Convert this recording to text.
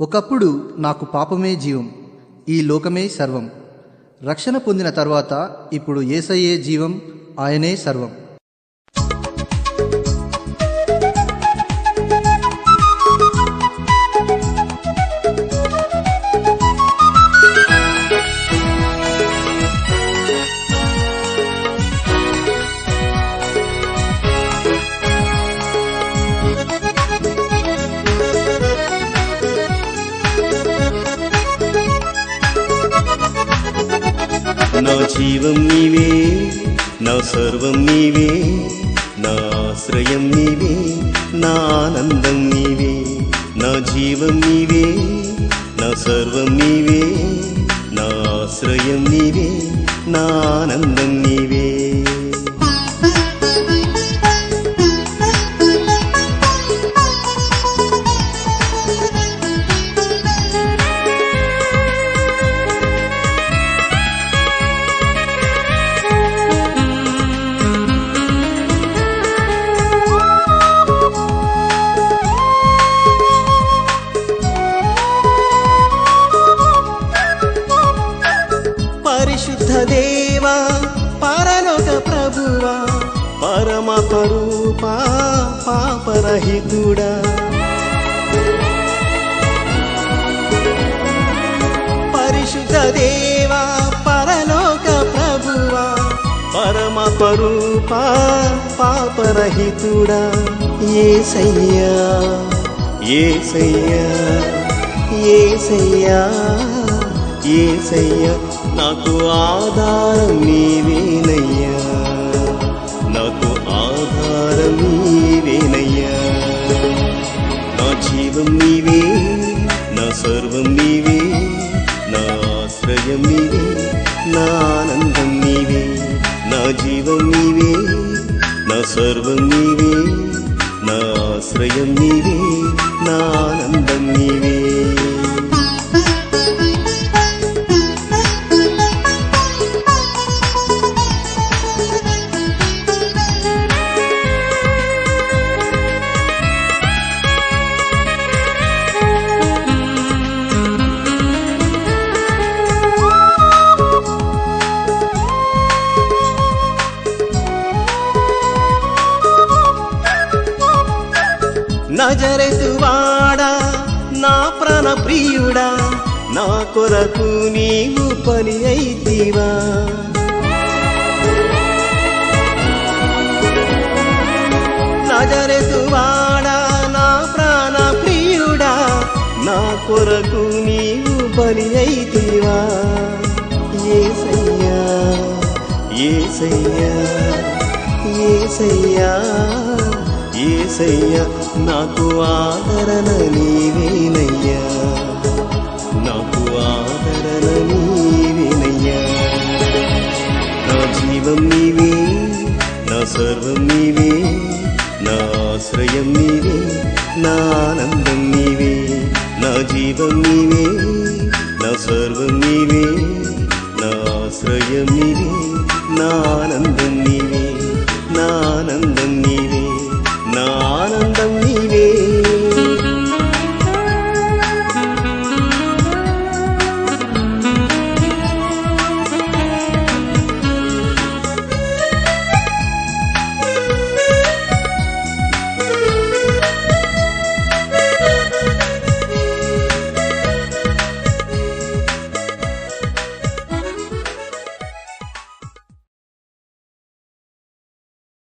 ఒకప్పుడు నాకు పాపమే జీవం ఈ లోకమే సర్వం. రక్షణ పొందిన తర్వాత ఇప్పుడు ఏసయ్యే జీవం ఆయనే సర్వం. నా జీవం నీవే నా సర్వం నీవే నా ఆశ్రయం నీవే నా ఆనందం నీవే నా జీవం నీవే నా సర్వం నీవే నా ఆశ్రయం నీవే నా ఆనందం నీవే దేవా పరలోక ప్రభువా పరమ పరూపా పాపరహితుడా. పరిశుద్ధ దేవా పరలోక ప్రభువా పరమ పరూపా పాపరహితుడా. ఏ సయ్యా ఏ సయ్యా ఏ సయ్యా ఏసయ్య నాకు ఆధారం నీవేనయ్యా. నాకు ఆధారం నీవేనయ్యా. నా జీవం నీవే నా సర్వం నీవే నా ఆశ్రయం నీవే నా ఆనందం నీవే నా జీవం నీవే నా సర్వం నీవే నా ఆశ్రయం నీవే నా ఆనందం నీవే. నజరెతు వాడా నా ప్రాణ ప్రియుడా నా కొరకు నీవు పని అయితివా. నజరెతు వాడా నా ప్రాణ ప్రియుడా నా కొరకు నీవు బలి అయితివా. ఏసయ్యా ఏసయ్యా ఏసయ్యా ఏసయ్య నాకు ఆదరణ నీవేనయ్యా. నాకు ఆదరణ నీవేనయ్యా. నా జీవం నీవే నా సర్వం నీవే నా ఆశ్రయం నీవే నా ఆనందం నీవే నా జీవం నీవే నా సర్వం నీవే నా ఆశ్రయం నీవే నా ఆనందం